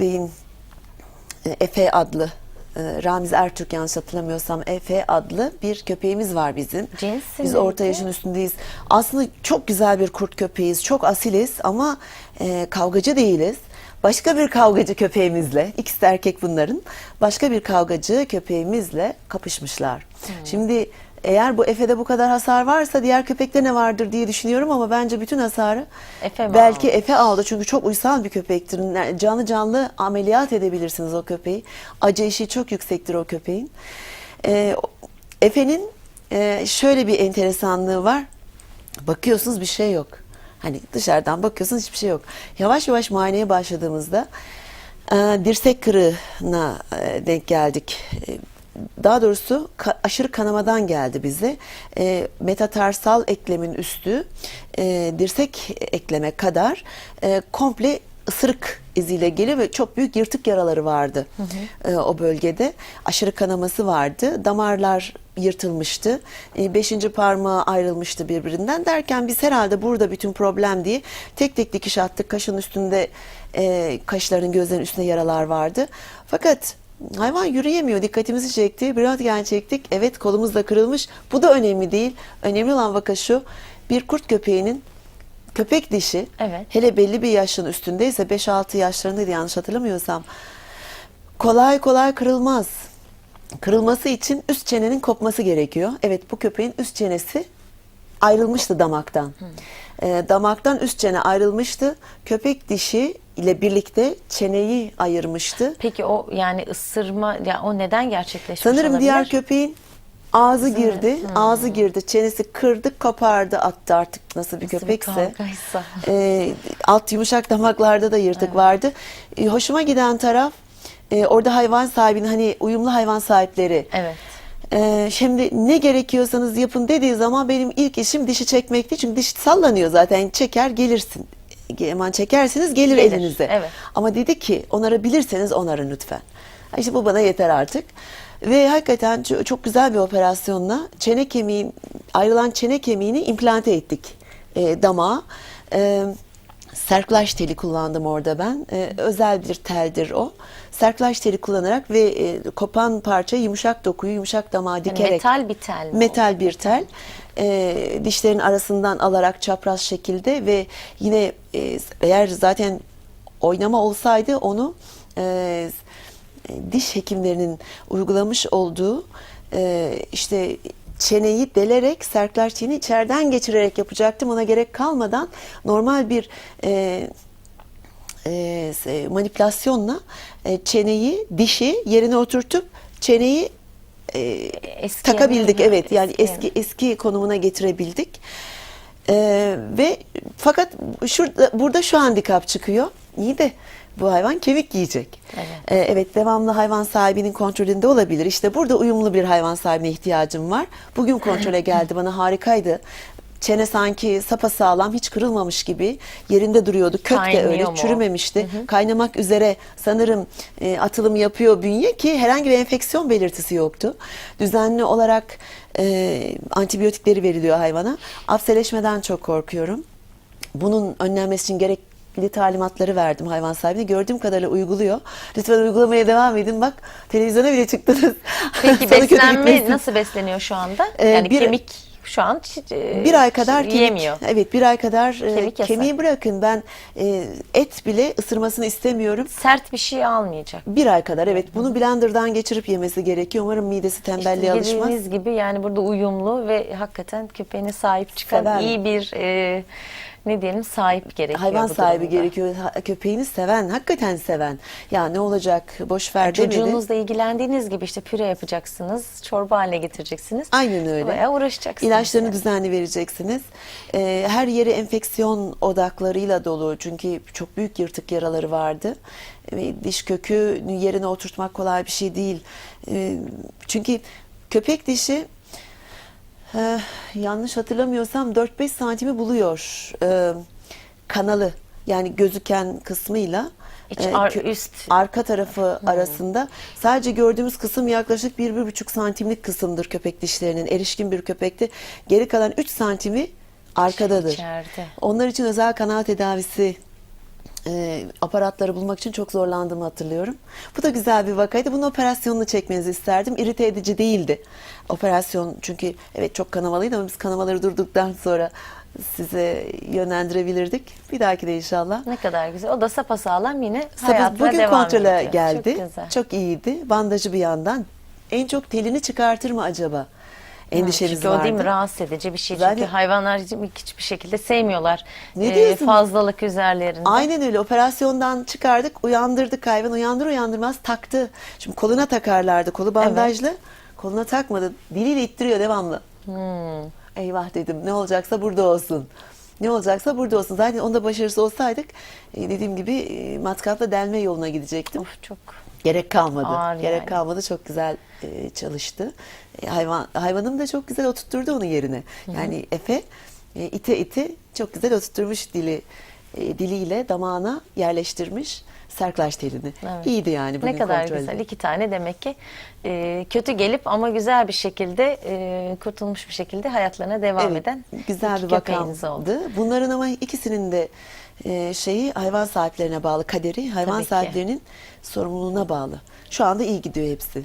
Bey'in e, Efe adlı e, Ramiz Ertürk yanlış hatırlamıyorsam Efe adlı bir köpeğimiz var bizim. Cinsi Biz orta yaşın üstündeyiz. Aslında çok güzel bir kurt köpeğiz. Çok asiliz ama e, kavgacı değiliz. Başka bir kavgacı köpeğimizle, ikisi de erkek bunların, başka bir kavgacı köpeğimizle kapışmışlar. Şimdi eğer bu Efe'de bu kadar hasar varsa diğer köpekte ne vardır diye düşünüyorum ama bence bütün hasarı Efe belki aldı? Efe aldı çünkü çok uysal bir köpektir. Yani Canlı canlı ameliyat edebilirsiniz o köpeği. Acı eşiği çok yüksektir o köpeğin. Ee, Efe'nin e, şöyle bir enteresanlığı var. Bakıyorsunuz bir şey yok. Hani dışarıdan bakıyorsunuz hiçbir şey yok. Yavaş yavaş muayeneye başladığımızda e, dirsek kırığına e, denk geldik. E, Daha doğrusu ka- aşırı kanamadan geldi bize. E, metatarsal eklemin üstü e, dirsek ekleme kadar e, komple ısırık iziyle geliyor ve çok büyük yırtık yaraları vardı e, o bölgede. Aşırı kanaması vardı. Damarlar yırtılmıştı. E, beşinci parmağı ayrılmıştı birbirinden derken biz herhalde burada bütün problem diye tek tek dikiş attık. Kaşın üstünde e, kaşların gözlerin üstünde yaralar vardı. Fakat hayvan yürüyemiyor. Dikkatimizi çekti. Bir röntgen çektik. Evet kolumuz da kırılmış. Bu da önemli değil. Önemli olan vaka şu. Bir kurt köpeğinin köpek dişi Evet. hele belli bir yaşın üstündeyse 5-6 yaşlarındaydı yanlış hatırlamıyorsam kolay kolay kırılmaz. Kırılması için üst çenenin kopması gerekiyor. Evet bu köpeğin üst çenesi ayrılmıştı damaktan. Ee, damaktan üst çene ayrılmıştı. Köpek dişi ile birlikte çeneyi ayırmıştı. Peki o yani ısırma ya o neden gerçekleşmiş Sanırım olabilir? diğer köpeğin ağzı girdi. Ağzı girdi. Çenesi kırdı, kopardı, attı artık nasıl bir Nasıl bir köpekse. kavgaysa. Ee, alt yumuşak damaklarda da yırtık vardı. Ee, hoşuma giden taraf e, orada hayvan sahibinin hani uyumlu hayvan sahipleri. Evet. Ee, şimdi ne gerekiyorsanız yapın dediği zaman benim ilk işim dişi çekmekti. Çünkü diş sallanıyor zaten. Çeker gelirsin. Hemen çekersiniz gelir, Gelir, elinize. evet. Ama dedi ki onarabilirseniz onarın lütfen. İşte bu bana yeter artık. Ve hakikaten ço- çok güzel bir operasyonla çene kemiği ayrılan çene kemiğini implante ettik e, damağa. E, serklaş teli kullandım orada ben. E, özel bir teldir o. Serklaş teli kullanarak ve e, kopan parça yumuşak dokuyu yumuşak damağa dikerek. metal bir tel mi Metal bir tel. E, dişlerin arasından alarak çapraz şekilde ve yine e, eğer zaten oynama olsaydı onu e, diş hekimlerinin uygulamış olduğu e, işte çeneyi delerek serklaş çiğni içeriden geçirerek yapacaktım. Ona gerek kalmadan normal bir e, e, manipülasyonla e, çeneyi, dişi yerine oturtup çeneyi e, Eski takabildik. Evet yani eski eski eski konumuna getirebildik. E, ve fakat şurada burada şu handikap çıkıyor. İyi de bu hayvan kemik yiyecek. Evet. E, evet devamlı hayvan sahibinin kontrolünde olabilir. İşte burada uyumlu bir hayvan sahibine ihtiyacım var. Bugün kontrole geldi bana harikaydı. Çene sanki sapasağlam hiç kırılmamış gibi yerinde duruyordu. Kök de öyle mu? çürümemişti. Kaynamak üzere sanırım e, atılım yapıyor bünye ki herhangi bir enfeksiyon belirtisi yoktu. Düzenli olarak e, antibiyotikleri veriliyor hayvana. Apseleşmeden çok korkuyorum. Bunun önlenmesi için gerekli talimatları verdim hayvan sahibine. Gördüğüm kadarıyla uyguluyor. Lütfen uygulamaya devam edin. Bak televizyona bile çıktınız. Peki beslenme nasıl besleniyor şu anda? Ee, yani bir- kemik şu an e, bir ay kadar kemik, yemiyor. evet bir ay kadar e, Kemik yasak. kemiği bırakın ben e, et bile ısırmasını istemiyorum. Sert bir şey almayacak. Bir ay kadar evet bunu blenderdan geçirip yemesi gerekiyor. Umarım midesi tembelliğe İşte alışmaz. dediğiniz gibi yani burada uyumlu ve hakikaten köpeğine sahip çıkan Seven. iyi bir e, ne diyelim sahip gerekiyor. Hayvan sahibi durumda. gerekiyor. Ha- Köpeğini seven, hakikaten seven. Ya ne olacak boş ver demedi. Çocuğunuzla ilgilendiğiniz gibi işte püre yapacaksınız, çorba haline getireceksiniz. Aynen öyle. Bayağı uğraşacaksınız. İlaçlarını yani. düzenli vereceksiniz. Ee, her yeri enfeksiyon odaklarıyla dolu. Çünkü çok büyük yırtık yaraları vardı. Ve diş kökü yerine oturtmak kolay bir şey değil. Ee, çünkü köpek dişi e, yanlış hatırlamıyorsam 4-5 santimi buluyor e, kanalı. Yani gözüken kısmıyla İç, e, ar- üst. arka tarafı arasında sadece gördüğümüz kısım yaklaşık 1-1,5 santimlik kısımdır köpek dişlerinin. Erişkin bir köpekte geri kalan 3 santimi arkadadır. İçeride. Onlar için özel kanal tedavisi e, aparatları bulmak için çok zorlandığımı hatırlıyorum. Bu da güzel bir vakaydı. Bunun operasyonunu çekmenizi isterdim. İrite edici değildi. Operasyon çünkü evet çok kanamalıydı ama biz kanamaları durduktan sonra size yönlendirebilirdik. Bir dahaki de inşallah. Ne kadar güzel. O da sapasağlam yine Sabah hayatına bugün devam kontrole ediyor. geldi. Çok güzel. Çok iyiydi. Bandajı bir yandan. En çok telini çıkartır mı acaba? Endişemiz Çünkü vardı. o değil mi rahatsız edici bir şey. Zaten- Çünkü hayvanlar hiçbir şekilde sevmiyorlar. Ne Ee, diyorsunuz? Fazlalık üzerlerinde. Aynen öyle. Operasyondan çıkardık, uyandırdık hayvan. Uyandır uyandırmaz taktı. Şimdi koluna takarlardı. Kolu bandajlı. Koluna takmadı. Diliyle ittiriyor devamlı. Hmm. Eyvah dedim. Ne olacaksa burada olsun. Ne olacaksa burada olsun. Zaten onda başarısı olsaydık e, dediğim gibi e, matkapla delme yoluna gidecektim. Of çok Gerek kalmadı. Ağır Gerek yani. kalmadı. Çok güzel e, çalıştı. E, hayvan hayvanım da çok güzel oturtturdu onu yerine. Yani Efe e, ite ite çok güzel oturtturmuş dili e, diliyle damağına yerleştirmiş serklaş telini. Evet. İyiydi yani bugün ne kadar kontrolde. güzel. İki tane demek ki e, kötü gelip ama güzel bir şekilde e, kurtulmuş bir şekilde hayatlarına devam Evet, eden güzel bir köpeğiniz oldu. vakamdı. Bunların ama ikisinin de e, şeyi hayvan sahiplerine bağlı kaderi, hayvan Tabii ki. sahiplerinin sorumluluğuna bağlı. Şu anda iyi gidiyor hepsi.